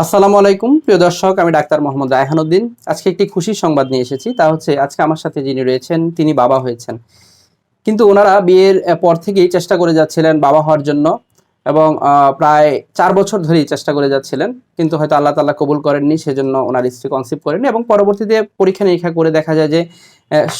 আসসালামু আলাইকুম, প্রিয় দর্শক, আমি ডাক্তার মোহাম্মদ রায়হানুদ্দিন। আজকে একটি খুশির সংবাদ নিয়ে এসেছি, তা হচ্ছে আজকে আমার সাথে যিনি রয়েছেন, তিনি বাবা হয়েছেন। কিন্তু ওনারা বিয়ের পর থেকেই চেষ্টা করে যাচ্ছিলেন বাবা হওয়ার জন্য। এবং প্রায় চার বছর ধরেই চেষ্টা করে যাচ্ছিলেন, কিন্তু হয়তো আল্লাহ তাল্লাহ কবুল করেননি, সেজন্য ওনার স্ত্রী কনসিভ করেননি এবং পরবর্তীতে পরীক্ষা নিরীক্ষা করে দেখা যায় যে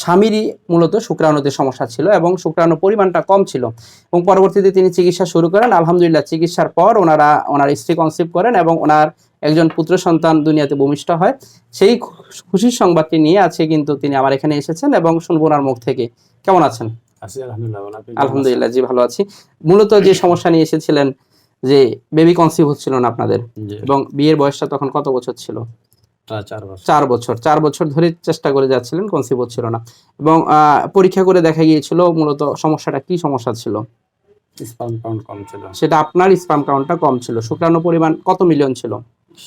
স্বামীরই মূলত শুক্রাণুতে সমস্যা ছিল এবং শুক্রাণু পরিমাণটা কম ছিল এবং পরবর্তীতে তিনি চিকিৎসা শুরু করেন। আলহামদুলিল্লাহ, চিকিৎসার পর ওনারা, ওনার স্ত্রী কনসিভ করেন এবং ওনার একজন পুত্র সন্তান দুনিয়াতে ভূমিষ্ঠ হয়। সেই খুশির সংবাদটি নিয়ে আজকে কিন্তু তিনি আমার এখানে এসেছেন এবং শুনব ওনার মুখ থেকে। কেমন আছেন? আছি আলহামদুলিল্লাহ জি ভালো আছি। মূলত যে সমস্যা নিয়ে এসেছিলেন যে বেবি কনসিভ হচ্ছিল না আপনাদের এবং বিয়ের বয়সটা তখন কত বছর ছিল? চার বছর। চার বছর। ধরে চেষ্টা করে যাচ্ছিলেন কনসিভ হচ্ছিল না। এবং পরীক্ষা করে দেখা গিয়েছিল মূলত সমস্যাটা কি সমস্যা ছিল? স্পাম কাউন্ট কম ছিল। সেটা আপনার স্পাম কাউন্টটা কম ছিল। শুক্রাণু পরিমাণ কত মিলিয়ন ছিল?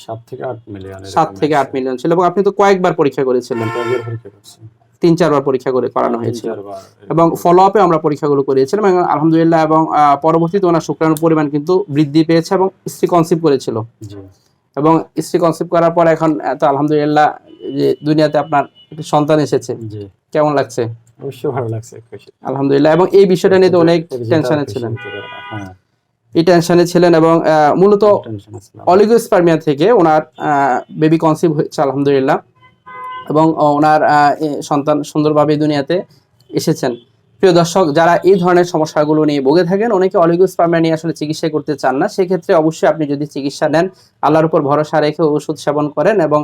সাত থেকে আট মিলিয়ন সাত থেকে আট মিলিয়ন ছিল এবং আপনি তো কয়েকবার পরীক্ষা করেছিলেন। তিন চারবার পরীক্ষা করে করানো হয়েছিল চারবার এবং ফলো আপে আমরা পরীক্ষাগুলো করিয়েছিলাম এবং আলহামদুলিল্লাহ এবং পরবর্তীতে ওনার শুক্রাণুর পরিমাণ কিন্তু বৃদ্ধি পেয়েছে এবং স্ত্রী কনসিভ করেছিল। এবং স্ত্রী কনসিভ করার পর এখন এত আলহামদুলিল্লাহ যে দুনিয়াতে আপনার সন্তান এসেছে। কেমন লাগছে? অবশ্যই ভালো লাগছে খুশি। আলহামদুলিল্লাহ এবং এই বিষয়টা নিয়ে তো অনেক টেনশনে ছিলেন। হ্যাঁ। এই টেনশনে ছিলেন এবং মূলত অলিগোস্পার্মিয়া থেকে ওনার বেবি কনসিভ হয়েছে আলহামদুলিল্লাহ। এবং ওনার সন্তান সুন্দরভাবে দুনিয়াতে এসেছেন। প্রিয় দর্শক, যারা এই ধরনের সমস্যাগুলো নিয়ে ভুগে থাকেন, অনেকে অলিগোস্পার্মিয়া নিয়ে আসলে চিকিৎসা করতে চান না। সেক্ষেত্রে অবশ্যই আপনি যদি চিকিৎসা নেন, আল্লাহর উপর ভরসা রেখে ওষুধ সেবন করেন এবং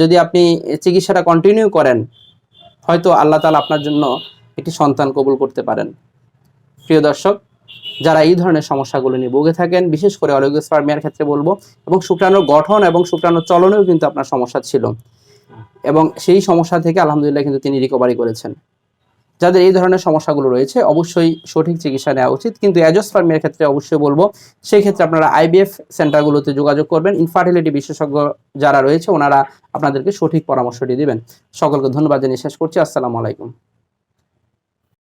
যদি আপনি চিকিৎসাটা কন্টিনিউ করেন, হয়তো আল্লাহ তালা আপনার জন্য একটি সন্তান কবুল করতে পারেন। প্রিয় দর্শক, যারা এই ধরনের সমস্যাগুলো নিয়ে ভুগে থাকেন, বিশেষ করে অলিগোস্পার্মিয়ার ক্ষেত্রে বলব, এবং শুক্রাণুর গঠন এবং শুক্রাণুর চলনেও কিন্তু আপনার সমস্যা ছিল। এবং সেই সমস্যা থেকে আলহামদুলিল্লাহ কিন্তু তিনি রিকভারি করেছেন। যাদের এই ধরনের সমস্যাগুলো রয়েছে, অবশ্যই সঠিক চিকিৎসা নেওয়া উচিত। কিন্তু অ্যাজোস্পার্মিয়ার ক্ষেত্রে অবশ্যই বলব, সেই ক্ষেত্রে আপনারা আইবিএফ সেন্টারগুলোতে যোগাযোগ করবেন। ইনফার্টিলিটি বিশেষজ্ঞ যারা রয়েছে, ওনারা আপনাদেরকে সঠিক পরামর্শটি দিবেন। সকলকে ধন্যবাদ জানিয়ে শেষ করছি। আসসালামু আলাইকুম।